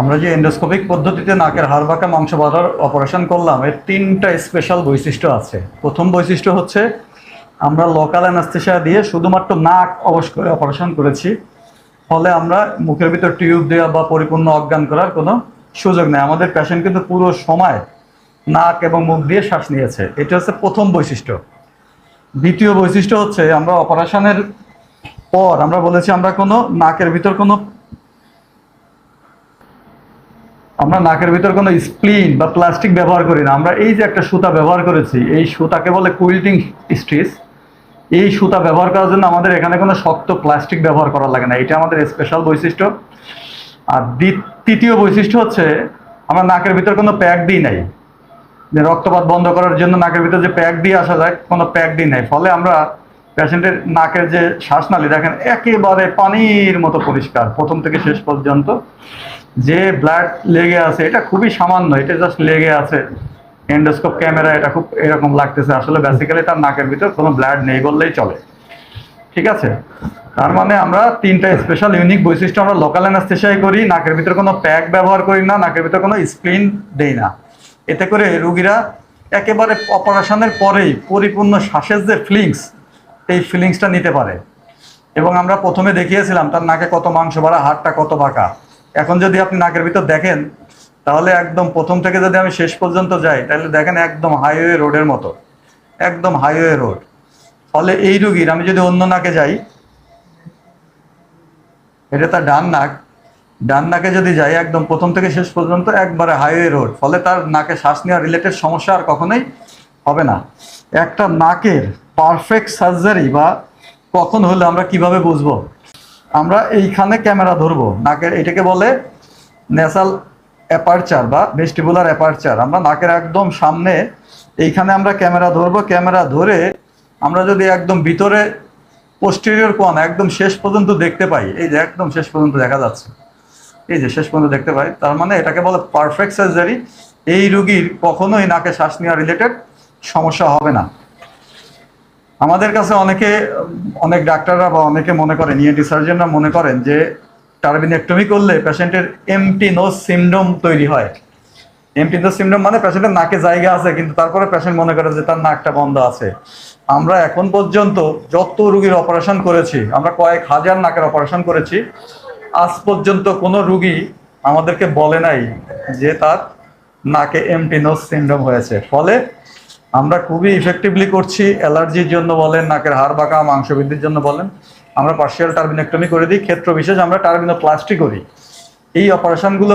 আমরা যে এন্ডোস্কোপিক পদ্ধতিতে নাকের হাড় বাঁকা মাংস বাঁধার অপারেশন করলাম, এর তিনটা স্পেশাল বৈশিষ্ট্য আছে। প্রথম বৈশিষ্ট্য হচ্ছে, আমরা লোকাল অ্যানাস্থেশিয়া দিয়ে শুধুমাত্র নাক অবশ করে অপারেশন করেছি, ফলে আমরা মুখের ভিতর টিউব দেওয়া বা পরিপূর্ণ অজ্ঞান করার কোনো সুযোগ নেই। আমাদের পেশেন্ট কিন্তু পুরো সময় নাক এবং মুখ দিয়ে শ্বাস নিয়েছে। এটা হচ্ছে প্রথম বৈশিষ্ট্য। দ্বিতীয় বৈশিষ্ট্য হচ্ছে, আমরা অপারেশনের পর আমরা বলেছি, আমরা কোনো নাকের ভিতর কোনো আমরা নাকের ভিতর কোনো স্প্লিন বা প্লাস্টিক ব্যবহার করি না। আমরা এই যে একটা সুতা ব্যবহার করেছি, এই সুতাকে বলে কুইল্টিং স্ট্রিচ এই সুতা ব্যবহার করার জন্য আমাদের এখানে কোনো শক্ত প্লাস্টিক ব্যবহার করা লাগে না। এটা আমাদের স্পেশাল বৈশিষ্ট্য। আর তৃতীয় বৈশিষ্ট্য হচ্ছে, আমরা নাকের ভিতর কোনো প্যাক দিই নাই। যে রক্তপাত বন্ধ করার জন্য নাকের ভিতর যে প্যাক দিয়ে আসা যায়, কোনো প্যাক দিই নাই। ফলে আমরা পেশেন্টের নাকের যে শ্বাসনালী, দেখেন, একেবারে পানির মতো পরিষ্কার, প্রথম থেকে শেষ পর্যন্ত। যে ব্লাড লেগে আছে, এটা খুবই সামান্য, এটা জাস্ট লেগে আছে। এন্ডোস্কোপ ক্যামেরা এটা খুব এরকম লাগতেছে। আসলে বেসিক্যালি তার নাকের ভিতর কোনো ব্লাড নেই বললেই চলে। ঠিক আছে? তার মানে আমরা তিনটা স্পেশাল ইউনিক বৈশিষ্ট্য আমরা লোকাল অ্যানাস্থেশিয়াই করি, নাকের ভিতর কোনো প্যাক ব্যবহার করি না, নাকের ভিতর কোনো স্ক্রিন দেই না। এতে করে রুগীরা একেবারে অপারেশনের পরেই পরিপূর্ণ শ্বাসের যে ফিলিংস এই ফিলিংসটা নিতে পারে। এবং আমরা প্রথমে দেখিয়েছিলাম তার নাকে কত মাংস বাড়া হাড়টা কত বাঁকা। এখন যদি আপনি নাকের ভিতর দেখেন, তাহলে একদম প্রথম থেকে যদি আমি শেষ পর্যন্ত যাই, তাহলে দেখেন একদম হাইওয়ে রোডের মতো। একদম হাইওয়ে রোড। ফলে এই রুগীর, আমি যদি অন্য নাকে যাই, এটা তার ডান নাক। ডান নাকে যদি যাই, একদম প্রথম থেকে শেষ পর্যন্ত একবারে হাইওয়ে রোড। ফলে তার নাকে শ্বাস নেওয়া রিলেটেড সমস্যা আর কখনোই হবে না। একটা নাকের পারফেক্ট সার্জারি বা কখন হলে আমরা কীভাবে বুঝব? আমরা এইখানে ক্যামেরা ধরবো। নাকের, এটাকে বলে ন্যাসাল অ্যাপারচার বা ভেস্টিবুলার অ্যাপারচার আমরা নাকের একদম সামনে এইখানে আমরা ক্যামেরা ধরবো। ক্যামেরা ধরে আমরা যদি একদম ভিতরে পোস্টেরিয়র কোন একদম শেষ পর্যন্ত দেখতে পাই, এই যে একদম শেষ পর্যন্ত দেখা যাচ্ছে, এই যে শেষ পর্যন্ত দেখতে পাই, তার মানে এটাকে বলে পারফেক্ট সার্জারি এই রুগীর কখনোই নাকে শ্বাস নেওয়া রিলেটেড সমস্যা হবে না। আমাদের কাছে অনেকে, অনেক ডাক্তাররা বা অনেকে মনে করেন ইএনটি সার্জনরা মনে করেন যে টার্বিনেক্টমি করলে পেশেন্টের এমটি নোজ সিমডোম তৈরি হয়। এমটি নোজ সিমডোম মানে পেশেন্টের নাকে জায়গা আছে, কিন্তু তারপরে পেশেন্ট মনে করে যে তার নাকটা বন্ধ আছে। আমরা এখন পর্যন্ত যত রুগীর অপারেশন করেছি, আমরা কয়েক হাজার নাকের অপারেশন করেছি, আজ পর্যন্ত কোনো রুগী আমাদেরকে বলে নাই যে তার নাকে এমটি নোজ সিমডোম হয়েছে। ফলে আমরা খুবই ইফেক্টিভলি করছি অ্যালার্জির জন্য বলেন, নাকের হাড় বাঁকা মাংস বৃদ্ধির জন্য বলেন, আমরা পার্শিয়াল টার্বিনেক্টমি করে দিই ক্ষেত্র বিশেষ আমরা টার্বিনোপ্লাস্টি করি। এই অপারেশনগুলো